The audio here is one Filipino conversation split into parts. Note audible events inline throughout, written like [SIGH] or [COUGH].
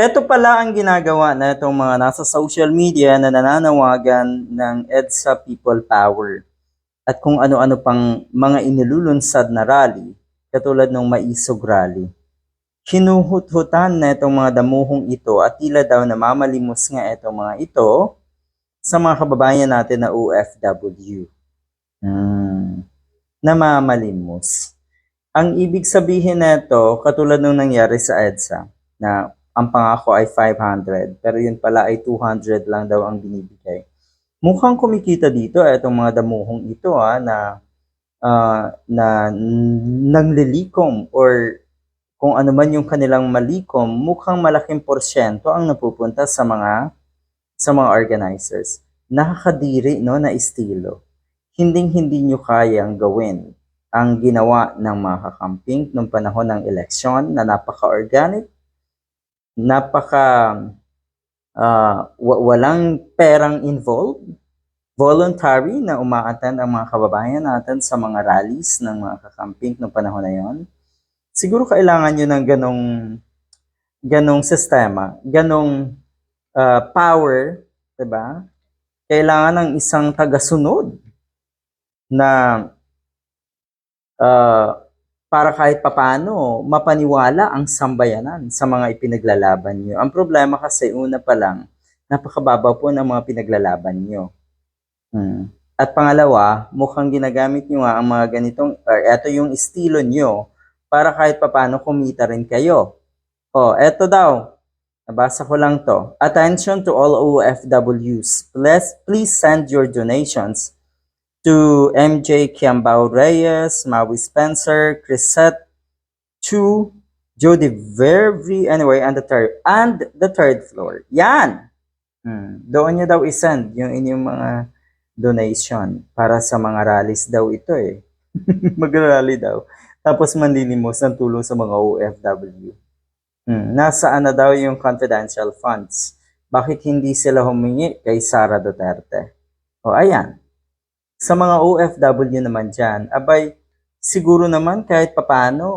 Ito pala ang ginagawa na itong mga nasa social media na nananawagan ng EDSA People Power at kung ano-ano pang mga inilulunsad na rally katulad ng Maisog Rally. Hinuhut-hutan na itong mga damuhong ito at tila daw namamalimos nga itong mga ito sa mga kababayan natin na OFW. Hmm. Namamalimos. Ang ibig sabihin nito, katulad nung nangyari sa EDSA, na ang pangako ay 500, pero yun pala ay 200 lang daw ang binibigay. Mukhang kumikita dito eh, itong mga damuhong ito ah, na ah, na nanglilikom or kung ano man yung kanilang malikom, mukhang malaking porsyento ang napupunta sa mga sa mga organizers. Nakakadiri no na estilo. Hinding-hindi nyo kayang gawin ang ginawa ng mga kakamping noong panahon ng eleksyon na napaka-organic, napaka wa- walang perang involved, voluntary na umaattend ang mga kababayan natin sa mga rallies ng mga kakamping noong panahon na yon. Siguro kailangan nyo ng ganong ganong sistema, ganong ah, power, 'di ba? Kailangan ng isang tagasunod na ah, para kahit papano mapaniwala ang sambayanan sa mga ipinaglalaban nyo. Ang problema kasi una pa lang, napakababa po ng mga pinaglalaban nyo. Hmm. At pangalawa, mukhang ginagamit nyo nga ang mga ganitong, or eto yung estilo nyo para kahit papano kumita rin kayo. O, eto daw, nabasa ko lang to. Attention to all OFWs. Please, please send your donations to MJ Kiambao Reyes, Maui Spencer, Chrisette Chu, Jody Vervi, anyway, and the third, and the third floor. Yan! Hmm. Doon nyo daw isend yung inyong mga donation para sa mga rallies daw ito eh. [LAUGHS] Mag-rally daw. Tapos manlilimos ng tulong sa mga OFW. Hmm. Nasaan na daw yung confidential funds? Bakit hindi sila humingi kay Sara Duterte? O ayan, sa mga OFW naman dyan, abay, siguro naman kahit papano,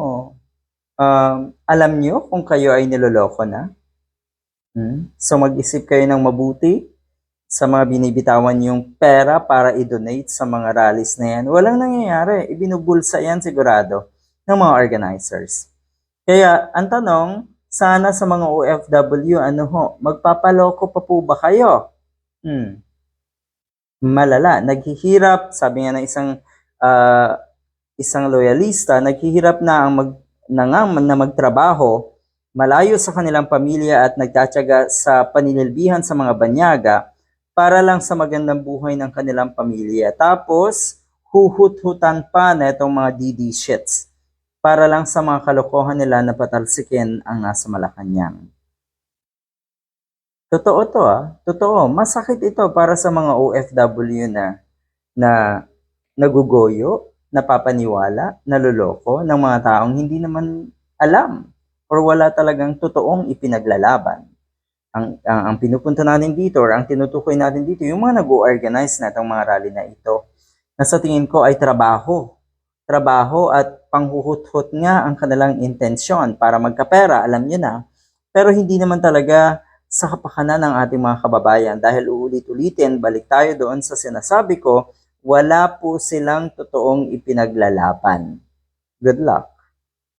um, alam nyo kung kayo ay niloloko na. Hmm? So mag-isip kayo ng mabuti sa mga binibitawan yung pera para i-donate sa mga rallies na yan. Walang nangyayari. Ibinubulsa yan sigurado ng mga organizers. Kaya ang tanong, sana sa mga OFW, ano ho, magpapaloko pa po ba kayo? Hmm malala. Naghihirap, sabi nga ng isang ah, isang loyalista, naghihirap na ang mag na nga na magtrabaho malayo sa kanilang pamilya at nagtatyaga sa paninilbihan sa mga banyaga para lang sa magandang buhay ng kanilang pamilya. Tapos, huhut-hutan pa na itong mga DD shits para lang sa mga kalokohan nila na patalsikin ang nasa Malacanang. Totoo to ah. Totoo. Masakit ito para sa mga OFW na na nagugoyo, napapaniwala, naloloko ng mga taong hindi naman alam or wala talagang totoong ipinaglalaban. Ang, ang, ang pinupunta natin dito or ang tinutukoy natin dito, yung mga nag-organize na itong mga rally na ito, na sa tingin ko ay trabaho. Trabaho at panghuhut-hut nga ang kanilang intensyon para magkapera, alam nyo na. Pero hindi naman talaga sa kapakanan ng ating mga kababayan dahil uulit-ulitin, balik tayo doon sa sinasabi ko, wala po silang totoong ipinaglalaban. Good luck.